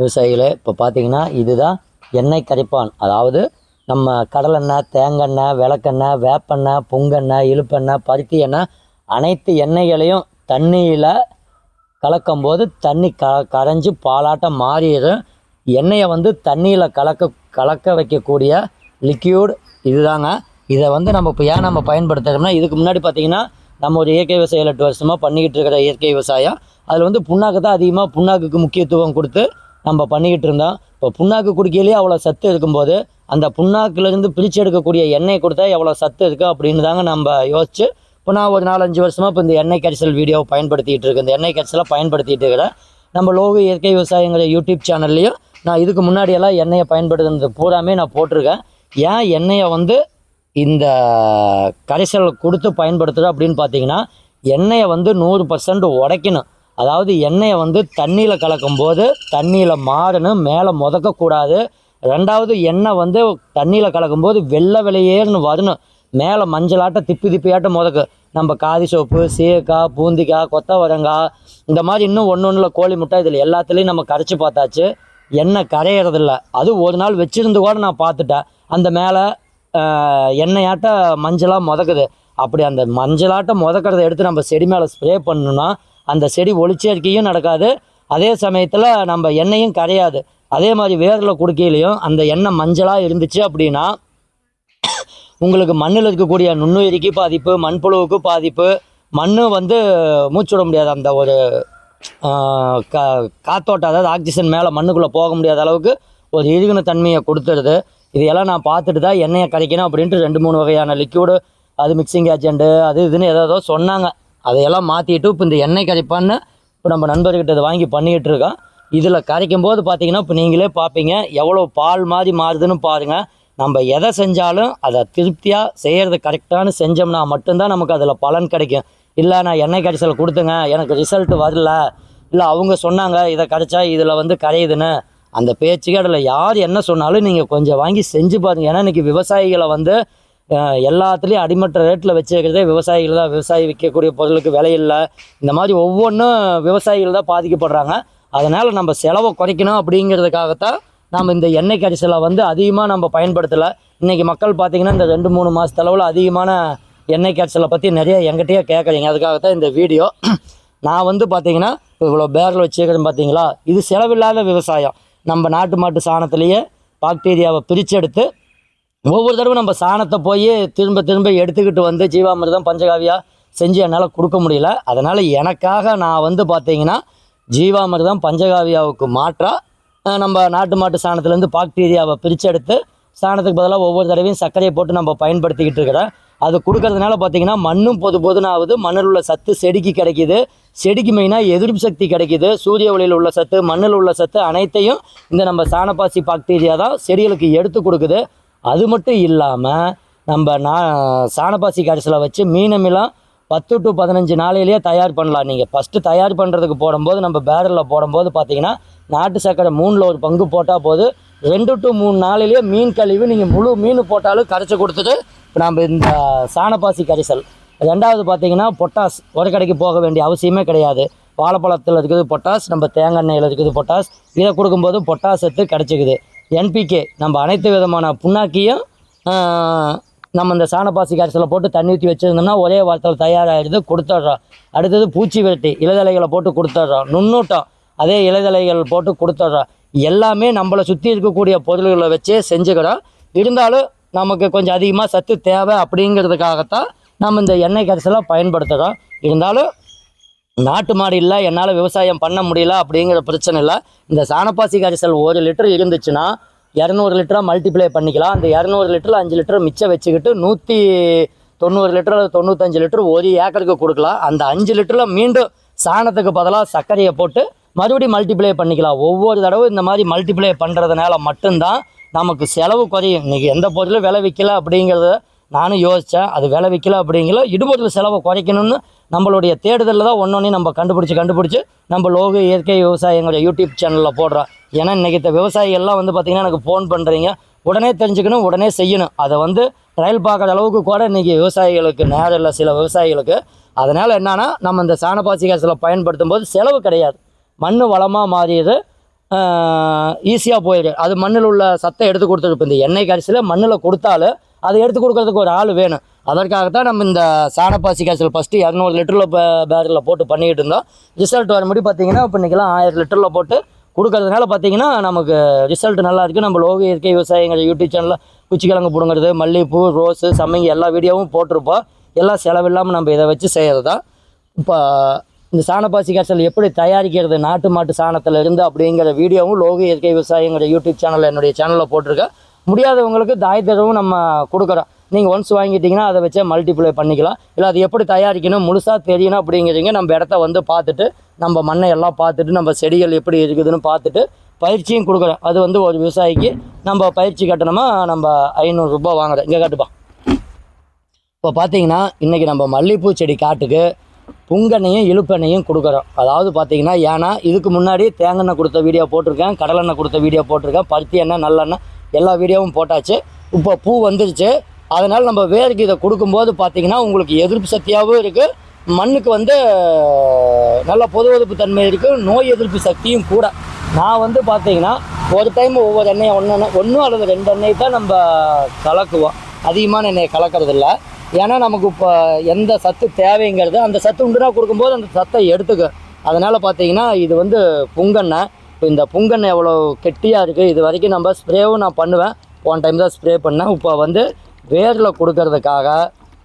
விவசாயிகளே இப்போ பார்த்தீங்கன்னா இதுதான் எண்ணெய் கரைப்பான். அதாவது நம்ம கடலெண்ணெய் தேங்கெண்ணெய் விளக்கெண்ணெய் வேப்பெண்ணெய் பொங்கெண்ணெய் இழுப்பெண்ணெய் பருத்தி எண்ணெய் அனைத்து எண்ணெய்களையும் தண்ணியில் கலக்கும்போது தண்ணி க கரைஞ்சி பாலாட்டம் மாறிடும். எண்ணெயை வந்து தண்ணியில் கலக்க கலக்க வைக்கக்கூடிய லிக்யூட் இதுதாங்க. இதை வந்து நம்ம இப்போ ஏன் நம்ம பயன்படுத்துகிறோம்னா இதுக்கு முன்னாடி பார்த்தீங்கன்னா நம்ம ஒரு இயற்கை விவசாயம் எட்டு வருஷமாக பண்ணிக்கிட்டு இருக்கிற இயற்கை விவசாயம். அதில் வந்து புண்ணாக்கு தான் அதிகமாக புண்ணாக்குக்கு முக்கியத்துவம் கொடுத்து நம்ம பண்ணிக்கிட்டு இருந்தோம் இப்போ புண்ணாக்கு குடிக்கையிலேயே அவ்வளோ சத்து இருக்கும்போது அந்த புண்ணாக்குலேருந்து பிரித்து எடுக்கக்கூடிய எண்ணெய் கொடுத்தா எவ்வளோ சத்து இருக்குது அப்படின்னு தாங்க நம்ம யோசிச்சு இப்போ நான் ஒரு நாலஞ்சு வருஷமாக இப்போ இந்த எண்ணெய் கரிசல் வீடியோவை பயன்படுத்திகிட்டு இருக்கேன். இந்த எண்ணெய் கரிசலை பயன்படுத்திகிட்டு இருக்கிறேன். நம்ம லோக இயற்கை விவசாயங்கிற யூடியூப் சேனல்லையும் நான் இதுக்கு முன்னாடியெல்லாம் எண்ணெயை பயன்படுத்துனது பூராமே நான் போட்டிருக்கேன். ஏன் எண்ணெயை வந்து இந்த கரைசல் கொடுத்து பயன்படுத்துகிறோம் அப்படின்னு பார்த்தீங்கன்னா எண்ணெயை வந்து நூறு பர்சன்ட் உடைக்கணும். அதாவது எண்ணெயை வந்து தண்ணியில் கலக்கும்போது தண்ணியில் மாறணும் மேலே முதக்கக்கூடாது. ரெண்டாவது எண்ணெய் வந்து தண்ணியில் கலக்கும்போது வெள்ளை வெளியேன்னு வரணும் மேலே மஞ்சளாட்ட திப்பி திப்பியாட்டம் முதக்கு. நம்ம காதி சோப்பு சீக்காய் பூந்திக்காய் கொத்தவரங்காய் இந்த மாதிரி இன்னும் ஒன்று ஒன்றில் கோழி முட்டை இதில் எல்லாத்துலேயும் நம்ம கரைச்சி பார்த்தாச்சு. எண்ணெய் கரையிறதில்ல. அது ஒரு நாள் வச்சிருந்து கூட நான் பார்த்துட்டேன். அந்த மேலே எண்ணெயாட்ட மஞ்சளாக முதக்குது. அப்படி அந்த மஞ்சளாட்டம் முதக்கிறத எடுத்து நம்ம செடி மேலே ஸ்ப்ரே பண்ணணும்னா அந்த செடி ஒளிச்சேர்க்கையும் நடக்காது. அதே சமயத்தில் நம்ம எண்ணெயும் கரையாது. அதே மாதிரி வேரில் குடுக்கையிலையும் அந்த எண்ணெய் மஞ்சளாக இருந்துச்சு அப்படின்னா உங்களுக்கு மண்ணில் இருக்கக்கூடிய நுண்ணுயிரிக்கு பாதிப்பு மண்புழுவுக்கு பாதிப்பு மண் வந்து மூச்சு விட முடியாது. அந்த ஒரு கா காத்தோட்டம் அதாவது ஆக்சிஜன் மேலே மண்ணுக்குள்ளே போக முடியாத அளவுக்கு ஒரு இழுகின தன்மையை கொடுத்துருது இதையெல்லாம் நான் பார்த்துட்டு தான் எண்ணெயை கரைக்கணும் அப்படின்ட்டு ரெண்டு மூணு வகையான லிக்யூடு அது மிக்சிங் ஏஜென்ட்டு அது இதுன்னு ஏதோ சொன்னாங்க. அதையெல்லாம் மாற்றிட்டு இப்போ இந்த எண்ணெய் கரைப்பான்னு இப்போ நம்ம நண்பர்கிட்ட இதை வாங்கி பண்ணிக்கிட்டு இருக்கோம் இதில் கரைக்கும் போது பார்த்தீங்கன்னா இப்போ நீங்களே பார்ப்பீங்க எவ்வளோ பால் மாதிரி மாறுதுன்னு பாருங்கள் நம்ம எதை செஞ்சாலும் அதை திருப்தியாக செய்கிறது கரெக்டானு செஞ்சோம்னா மட்டும்தான் நமக்கு அதில் பலன் கிடைக்கும். இல்லை நான் எண்ணெய் கரைசல் கொடுத்துங்க எனக்கு ரிசல்ட் வரல. இல்லை அவங்க சொன்னாங்க இதை கரைச்சா இதில் வந்து கரையுதுன்னு. அந்த பேச்சுக்கே அதில் யார் என்ன சொன்னாலும் நீங்கள் கொஞ்சம் வாங்கி செஞ்சு பாருங்க. ஏன்னா இன்றைக்கி விவசாயிகளை வந்து எல்லாத்துலேயும் அடிமட்ட ரேட்டில் வச்சுருக்கிறதே விவசாயிகள் தான். விவசாயி விற்கக்கூடிய பொருளுக்கு விலை இல்லை. இந்த மாதிரி ஒவ்வொன்றும் விவசாயிகள் தான் பாதிக்கப்படுறாங்க. அதனால் நம்ம செலவை குறைக்கணும் அப்படிங்கிறதுக்காகத்தான் நம்ம இந்த எண்ணெய் கரிசலை வந்து அதிகமாக நம்ம பயன்படுத்தலை. இன்றைக்கி மக்கள் பார்த்திங்கன்னா இந்த ரெண்டு மூணு மாதத்தளவில் அதிகமான எண்ணெய் கரிசலை பற்றி நிறைய எங்கிட்டயே கேட்குறீங்க அதுக்காகத்தான் இந்த வீடியோ. நான் வந்து பார்த்திங்கன்னா இவ்வளோ பேரில் வச்சுருக்கிறேன் பார்த்தீங்களா இது செலவில்லாத விவசாயம். நம்ம நாட்டு மாட்டு சாணத்திலேயே பாக்டீரியாவை பிரிச்செடுத்து ஒவ்வொரு தடவை நம்ம சாணத்தை போய் திரும்ப திரும்ப எடுத்துக்கிட்டு வந்து ஜீவாமிர்தம் பஞ்சகாவியா செஞ்சு என்னால் கொடுக்க முடியல. அதனால் எனக்காக நான் வந்து பார்த்தீங்கன்னா ஜீவாமிர்தம் பஞ்சகாவியாவுக்கு மாற்றாக நம்ம நாட்டு மாட்டு சாணத்துலேருந்து பாக்டீரியாவை பிரிச்செடுத்து சாணத்துக்கு பதிலாக ஒவ்வொரு தடவையும் சர்க்கரையை போட்டு நம்ம பயன்படுத்திக்கிட்டு இருக்கிறேன். அது கொடுக்கறதுனால பார்த்தீங்கன்னா மண்ணும் பொது பொதுன்னு ஆகுது மண்ணில் உள்ள சத்து செடிக்கு கிடைக்கிது. செடிக்கு மெயினாக எதிர்ப்பு சக்தி கிடைக்கிது. சூரிய ஒளியில் உள்ள சத்து மண்ணில் உள்ள சத்து அனைத்தையும் இந்த நம்ம சாணப்பாசி பாக்டீரியா தான் செடிகளுக்கு எடுத்து கொடுக்குது. அது மட்டும் இல்லாமல் நம்ம நான் சாணப்பாசி கரிசலை வச்சு மீனமிலாம் பத்து டு பதினஞ்சு நாளையிலேயே தயார் பண்ணலாம். நீங்கள் ஃபஸ்ட்டு தயார் பண்ணுறதுக்கு போடும்போது நம்ம பேரலில் போடும்போது பார்த்தீங்கன்னா நாட்டு சர்க்கரை மூணில் ஒரு பங்கு போட்டால் போது ரெண்டு டு மூணு நாளையிலேயே மீன் கழிவு நீங்கள் முழு மீன் போட்டாலும் கரைச்சி கொடுத்துட்டு இப்போ நம்ம இந்த சாணப்பாசி கரிசல். ரெண்டாவது பார்த்தீங்கன்னா பொட்டாஸ் உரக்கடைக்கு போக வேண்டிய அவசியமே கிடையாது. வாழைப்பழத்தில் இருக்குது பொட்டாஸ் நம்ம தேங்காய் எண்ணெயில் இருக்குது பொட்டாஸ் இதை கொடுக்கும்போது பொட்டாசத்து கிடச்சிக்குது என்பிகே நம்ம அனைத்து விதமான புண்ணாக்கியும் நம்ம இந்த சாணப்பாசி கரைசலை போட்டு தண்ணி ஊற்றி வச்சுருந்தோம்னா ஒரே வாரத்தில் தயாராகிடுது கொடுத்துட்றோம். அடுத்தது பூச்சி விரட்டி இலைதலைகளை போட்டு கொடுத்துட்றோம். நுண்ணூட்டம் அதே இலைதலைகள் போட்டு கொடுத்துட்றோம். எல்லாமே நம்மளை சுற்றி இருக்கக்கூடிய பொருள்களை வச்சே செஞ்சுக்கிறோம். இருந்தாலும் நமக்கு கொஞ்சம் அதிகமாக சத்து தேவை அப்படிங்கிறதுக்காகத்தான் நம்ம இந்த எண்ணெய் கரைசலை பயன்படுத்துகிறோம் இருந்தாலும் நாட்டு மாடு இல்லை என்னால் விவசாயம் பண்ண முடியல அப்படிங்கிற பிரச்சனை இல்லை இந்த சாணப்பாசி கரைசல் ஒரு லிட்டர் இருந்துச்சுன்னா இரநூறு லிட்டராக மல்டிப்ளை பண்ணிக்கலாம். அந்த இரநூறு லிட்டரில் அஞ்சு லிட்டர் மிச்சம் வச்சுக்கிட்டு நூற்றி தொண்ணூறு லிட்டர் அல்லது தொண்ணூத்தஞ்சு லிட்டர் ஒரு ஏக்கருக்கு கொடுக்கலாம். அந்த அஞ்சு லிட்டரில் மீண்டும் சாணத்துக்கு பதிலாக சர்க்கரையை போட்டு மறுபடியும் மல்டிப்ளை பண்ணிக்கலாம். ஒவ்வொரு தடவை இந்த மாதிரி மல்டிப்ளை பண்ணுறதுனால மட்டும்தான் நமக்கு செலவு குறையும். இன்றைக்கி எந்த பொருளும் விலை விற்கல அப்படிங்கிறத நானும் யோசித்தேன் அது விலை விற்கல அப்படிங்கல இடுபொருள் செலவை குறைக்கணும்னு நம்மளுடைய தேடுதலில் தான் ஒன்றொன்றையும் நம்ம கண்டுபிடிச்சி கண்டுபிடிச்சி நம்ம லோக இயற்கை விவசாயங்களுடைய யூடியூப் சேனலில் போடுறோம் ஏன்னா இன்றைக்கி இந்த விவசாயிகள்லாம் வந்து பார்த்திங்கன்னா எனக்கு ஃபோன் பண்ணுறீங்க உடனே தெரிஞ்சுக்கணும் உடனே செய்யணும். அதை வந்து ட்ரையல் பார்க்குற அளவுக்கு கூட இன்றைக்கி விவசாயிகளுக்கு நேரம் இல்லை சில விவசாயிகளுக்கு. அதனால் என்னென்னா நம்ம இந்த சாணப்பாசி காசில் பயன்படுத்தும் போது செலவு கிடையாது. மண் வளமாக மாறியது. ஈஸியாக போயிடும் அது மண்ணில் உள்ள சத்தை எடுத்து கொடுத்துருப்போம் இந்த எண்ணெய் கரிசியில் மண்ணில் கொடுத்தாலும் அதை எடுத்து கொடுக்கறதுக்கு ஒரு ஆள் வேணும். அதற்காகத்தான் நம்ம இந்த சாணப்பாசி காய்ச்சல் ஃபஸ்ட்டு இரநூறு லிட்டரில் பேரில் போட்டு பண்ணிக்கிட்டு இருந்தோம். ரிசல்ட் வரும்படி பார்த்தீங்கன்னா இப்போ இன்றைக்கெல்லாம் ஆயிரம் லிட்டரில் போட்டு கொடுக்கறதுனால பார்த்தீங்கன்னா நமக்கு ரிசல்ட் நல்லா இருக்குது நம்ம லோக இயற்கை விவசாயிங்கிற யூடியூப் சேனலில் குச்சிக்கிழங்கு பிடுங்கிறது மல்லிகைப்பூ ரோஸு சம்மங்கி எல்லா வீடியோவும் போட்டிருப்போம். எல்லாம் செலவில்லாமல் நம்ம இதை வச்சு செய்கிறது தான் இப்போ இந்த சாணப்பாசி காய்ச்சல் எப்படி தயாரிக்கிறது நாட்டு மாட்டு சாணத்தில் இருந்து அப்படிங்கிற வீடியோவும் லோக இயற்கை விவசாயிங்கிற யூடியூப் சேனலில் என்னுடைய சேனலில் போட்டிருக்கேன். முடியாதவங்களுக்கு தாயத்தரவும் நம்ம கொடுக்குறோம். நீங்கள் ஒன்ஸ் வாங்கிட்டீங்கன்னா அதை வச்சே மல்டிப்ளை பண்ணிக்கலாம். இல்லை அது எப்படி தயாரிக்கணும் முழுசாக தெரியணும் அப்படிங்கிறீங்க நம்ம இடத்த வந்து பார்த்துட்டு நம்ம மண்ணை எல்லாம் பார்த்துட்டு நம்ம செடிகள் எப்படி இருக்குதுன்னு பார்த்துட்டு பயிற்சியும் கொடுக்குறோம். அது வந்து ஒரு விவசாயிக்கு நம்ம பயிற்சி கட்டணமா நம்ம ஐநூறுரூபா வாங்குறோம். இங்கே காட்டுப்பா. இப்போ பார்த்தீங்கன்னா இன்றைக்கி நம்ம மல்லிகைப்பூ செடி காட்டுக்கு புங்கெண்ணையும் இழுப்பெண்ணையும் கொடுக்குறோம். அதாவது பார்த்தீங்கன்னா ஏன்னா இதுக்கு முன்னாடி தேங்காய் கொடுத்த வீடியோ போட்டிருக்கேன் கடலெண்ணெய் கொடுத்த வீடியோ போட்டிருக்கேன் பருத்தி எண்ணெய் நல்லெண்ணெய் எல்லா வீடியோவும் போட்டாச்சு. இப்போ பூ வந்துருச்சு. அதனால் நம்ம வேருக்கு இதை கொடுக்கும்போது பார்த்திங்கன்னா உங்களுக்கு எதிர்ப்பு சக்தியாகவும் இருக்குது மண்ணுக்கு வந்து நல்ல பொது தன்மை இருக்குது நோய் எதிர்ப்பு சக்தியும் கூட. நான் வந்து பார்த்தீங்கன்னா ஒரு டைம் ஒவ்வொரு எண்ணெயை ஒன்று ஒன்றும் அல்லது ரெண்டு எண்ணெய் தான் நம்ம கலக்குவோம். அதிகமான எண்ணெயை கலக்கறதில்ல. ஏன்னா நமக்கு இப்போ எந்த சத்து தேவைங்கிறது அந்த சத்து உண்டுனா கொடுக்கும்போது அந்த சத்தை எடுத்துக்க. அதனால் பார்த்தீங்கன்னா இது வந்து புங்கெண்ணெய். இப்போ இந்த புங்கன் எவ்வளோ கெட்டியாக இருக்குது இது வரைக்கும் நம்ம ஸ்ப்ரேவும் நான் பண்ணுவேன். ஒன் டைம் தான் ஸ்ப்ரே பண்ணேன். இப்போ வந்து வேரில் கொடுக்கறதுக்காக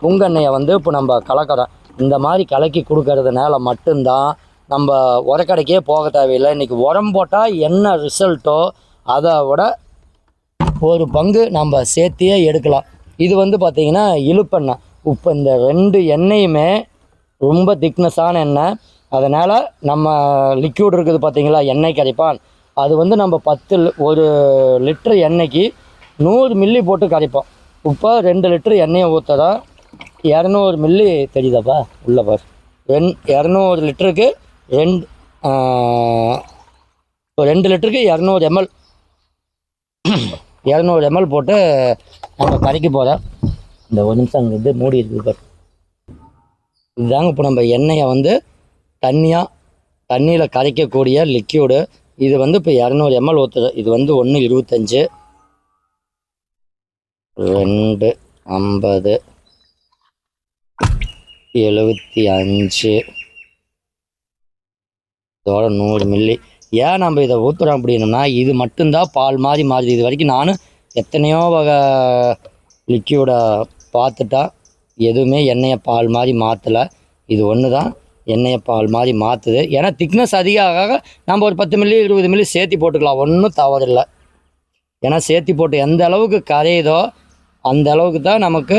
புங்கெண்ணெயை வந்து இப்போ நம்ம கலக்கிறோம். இந்த மாதிரி கலக்கி கொடுக்கறதுனால மட்டும்தான் நம்ம உரக்கடைக்கே போக தேவையில்லை. இன்றைக்கி உரம் போட்டால் என்ன ரிசல்ட்டோ அதை விட ஒரு பங்கு நம்ம சேர்த்தியே எடுக்கலாம். இது வந்து பார்த்திங்கன்னா இழுப்பெண்ணெய். இப்போ இந்த ரெண்டு எண்ணெயுமே ரொம்ப திக்னஸான எண்ணெய். அதனால் நம்ம லிக்யூட் இருக்குது பார்த்தீங்களா எண்ணெய் கரைப்பான். அது வந்து நம்ம பத்து ஒரு லிட்டர் எண்ணெய்க்கு நூறு மில்லி போட்டு கரைப்போம். இப்போ ரெண்டு லிட்டர் எண்ணெயை ஊற்றுறா இரநூறு மில்லி தெரியுதாப்பா? உள்ள பார். ரெண் இரநூறு லிட்டருக்கு ரெண்டு ரெண்டு லிட்டருக்கு இரநூறு எம்எல் இரநூறு எம்எல் போட்டு நம்ம கரைக்க போகிறோம் இந்த ஒரு நிமிஷம் அங்கே இது மூடி இருக்குது பார். இதுதாங்க இப்போ நம்ம எண்ணெயை வந்து தண்ணியாக தண்ணியில் கரைக்கக்கூடிய லிக்யூடு இது வந்து இப்போ இரநூறு எம்எல் ஊற்றுது இது வந்து ஒன்று இருபத்தஞ்சு. ரெண்டு ஐம்பது. எழுபத்தி அஞ்சு. இதோட நூறு மில்லி ஏன் நம்ம இதை ஊற்றுறோம் அப்படின்னம்னா இது மட்டும்தான் பால் மாதிரி மாறுது. இது வரைக்கும் நானும் எத்தனையோ வகை லிக்யூடை பார்த்துட்டா எதுவுமே எண்ணெயை பால் மாதிரி மாற்றலை இது ஒன்று தான் எண்ணெயை பால் மாதிரி மாற்றுது ஏன்னா திக்னஸ் அதிகம் ஆக நம்ம ஒரு பத்து மில்லி இருபது மில்லி சேர்த்தி போட்டுக்கலாம். ஒன்றும் தவறில்லை. ஏன்னா சேர்த்தி போட்டு எந்த அளவுக்கு கரையுதோ அந்த அளவுக்கு தான் நமக்கு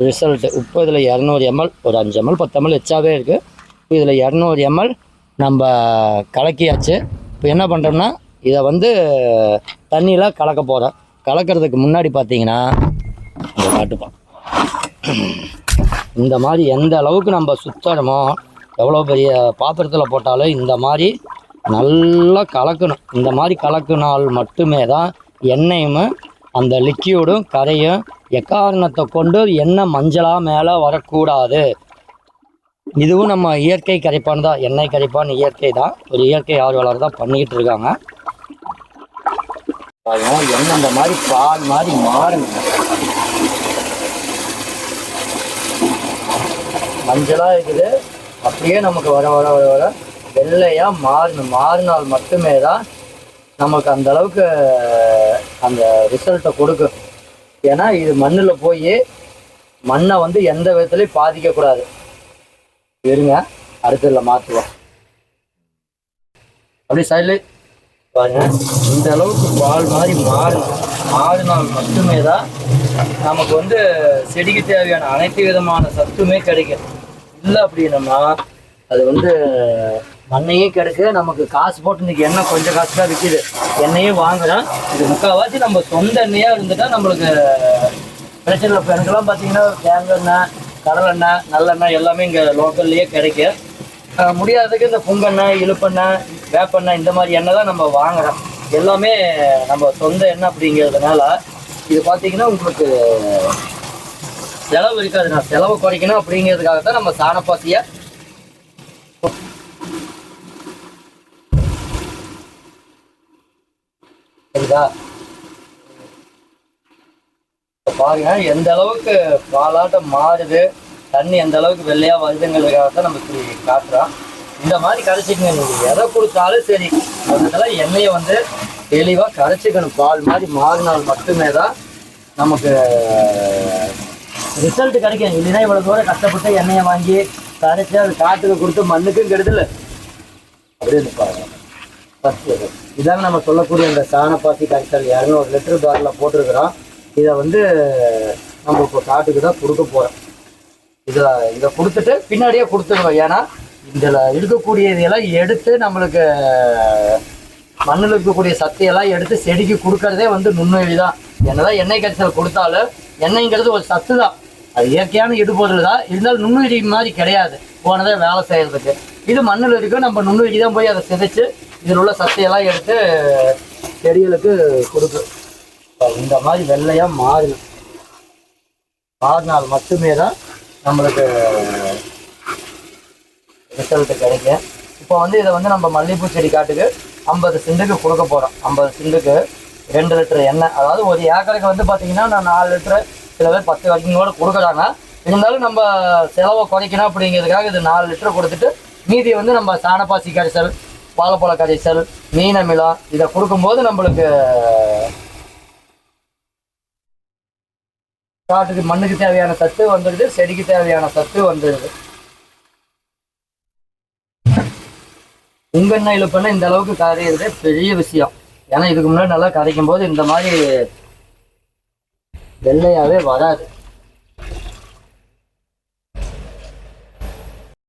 ரிசல்ட்டு இப்போ இதில் இரநூறு எம்எல் ஒரு அஞ்சு எம்எல் பத்து எம்எல் எச்சாவே இருக்குது இதில் இரநூறு எம்எல் நம்ம கலக்கியாச்சு. இப்போ என்ன பண்ணுறோம்னா இதை வந்து தண்ணியில் கலக்க போகிறோம் கலக்கிறதுக்கு முன்னாடி பார்த்தீங்கன்னா காட்டுப்பான் இந்த மாதிரி எந்த அளவுக்கு நம்ம சுத்தணுமோ எவ்வளோ பெரிய பாத்திரத்தில் போட்டாலும் இந்த மாதிரி நல்லா கலக்கணும். இந்த மாதிரி கலக்கினால் மட்டுமே தான் எண்ணெயும் அந்த லிக்யூடும் கரையும் எக்காரணத்தை கொண்டு எண்ணெய் மஞ்சளாக மேலே வரக்கூடாது. இதுவும் நம்ம இயற்கை கரைப்பான் தான். எண்ணெய் கரைப்பான் இயற்கை தான். ஒரு இயற்கை ஆர்வலர் தான் பண்ணிக்கிட்டு இருக்காங்க. எண்ணெய் இந்த மாதிரி பால் மாதிரி மாறுங்க. மஞ்சளாக இருக்குது அப்படியே நமக்கு வர வர வர வர வெள்ளையாக மாறணும் மாறினால் மட்டுமே தான் நமக்கு அந்த அளவுக்கு அந்த ரிசல்ட்டை கொடுக்கும். ஏன்னா இது மண்ணில் போய் மண்ணை வந்து எந்த விதத்துலையும் பாதிக்கக்கூடாது இருங்க அடுத்ததில் மாற்றுவோம் அப்படி சைடில் பாருங்க. இந்த அளவுக்கு பால் மாதிரி மாறணும் மாறினால் மட்டுமே தான் நமக்கு வந்து செடிக்கு தேவையான அனைத்து விதமான சத்துமே கிடைக்கும். இல்லை அப்படின்னம்னா அது வந்து மண்ணையே கிடைக்க நமக்கு காசு போட்டு இன்னைக்கு எண்ணெய் கொஞ்சம் காசு தான் விற்கிது எண்ணெயும் வாங்குறோம் இது முக்கால்வாசி நம்ம சொந்த எண்ணெயாக இருந்துட்டா நம்மளுக்கு பிரச்சனை இல்லை. இப்போ எனக்கெல்லாம் பார்த்தீங்கன்னா தேங்காய் எண்ணெய் கடலெண்ணெய் நல்லெண்ணெய் எல்லாமே இங்கே லோக்கல்லையே கிடைக்கும் முடியாததுக்கு இந்த புங்கெண்ணெய் இழுப்பெண்ணெய் வேப்பெண்ணெய் இந்த மாதிரி எண்ணெய் தான் நம்ம வாங்குறோம். எல்லாமே நம்ம சொந்த எண்ணெய் அப்படிங்கிறதுனால இது பார்த்தீங்கன்னா உங்களுக்கு செலவு இருக்காது நான் செலவு குறைக்கணும் அப்படிங்கிறதுக்காக தான் நம்ம சாணப்பாசியை சரிதா? பாருங்க எந்த அளவுக்கு பாலாட்டம் மாறுது தண்ணி எந்த அளவுக்கு வெள்ளையா வருதுங்கிறதுக்காக தான் நம்ம இப்படி காட்டுறோம். இந்த மாதிரி கரைச்சிக்கங்க. எதை கொடுத்தாலும் சரி அதனால எண்ணெயை வந்து தெளிவா கரைச்சிக்கணும். பால் மாதிரி மாறினால் மட்டுமே தான் நமக்கு ரிசல்ட் கிடைக்கும். இல்லைன்னா இவ்வளோ தூரம் கஷ்டப்பட்டு எண்ணெயை வாங்கி கரைச்சி அது காட்டுக்கு கொடுத்து மண்ணுக்கும் கெடுதல் அப்படின்னு பாருங்க. ஃபஸ்ட்டு இதாங்க நம்ம சொல்லக்கூடிய இந்த சாணப்பாத்தி கரைசல் இரநூறு லிட்டர் பேரில் போட்டிருக்கிறோம். இதை வந்து நம்ம இப்போ காட்டுக்கு தான் கொடுக்க போகிறோம் இதை இதை கொடுத்துட்டு பின்னாடியே கொடுத்துருவோம் ஏன்னா இதில் இருக்கக்கூடியதெல்லாம் எடுத்து நம்மளுக்கு மண்ணில் இருக்கக்கூடிய சத்தையெல்லாம் எடுத்து செடிக்கு கொடுக்கறதே வந்து நுண்ணுயிரி தான். என்னதான் எண்ணெய் கரைசல் கொடுத்தாலும் எண்ணெய்ங்கிறது ஒரு சத்து தான். அது இயற்கையான இடுபொருள் தான். இருந்தாலும் நுண்ணுயிரி மாதிரி கிடையாது. போனதே வேலை செய்கிறதுக்கு இது மண்ணில் இருக்கு. நம்ம நுண்ணுயிரி தான் போய் அதை சிதைச்சு இதில் உள்ள சத்தையெல்லாம் எடுத்து செடிகளுக்கு கொடுக்கும் இப்போ இந்த மாதிரி வெள்ளையாக மாறணும் மாறினால் மட்டுமே தான் நம்மளுக்கு ரிசல்ட் கிடைக்கும். இப்போ வந்து இதை வந்து நம்ம மல்லிகைப்பூ செடி காட்டுக்கு ஐம்பது சிண்டுக்கு கொடுக்க போகிறோம் ஐம்பது சிண்டுக்கு ரெண்டு லிட்டர் எண்ணெய். அதாவது ஒரு ஏக்கருக்கு வந்து பார்த்தீங்கன்னா நான் நாலு லிட்டரு சில பேர் பத்து வரைக்கும் கூட கொடுக்குறாங்க. இருந்தாலும் நம்ம செலவை குறைக்கணும் அப்படிங்கிறதுக்காக இது நாலு லிட்டர் கொடுத்துட்டு மீதி வந்து நம்ம சாணப்பாசி கரைசல் வாழைப்பழ கரைசல் மீனமிலம் இதை கொடுக்கும்போது நம்மளுக்கு காட்டுக்கு மண்ணுக்கு தேவையான சத்து வந்துடுது செடிக்கு தேவையான சத்து வந்துடுது. உங்கெண்ணெய் இழுப்புன்னா இந்த அளவுக்கு கரையிறது பெரிய விஷயம். ஏன்னா இதுக்கு முன்னாடி நல்லா கரைக்கும் போது இந்த மாதிரி வெள்ளையாவே வராது.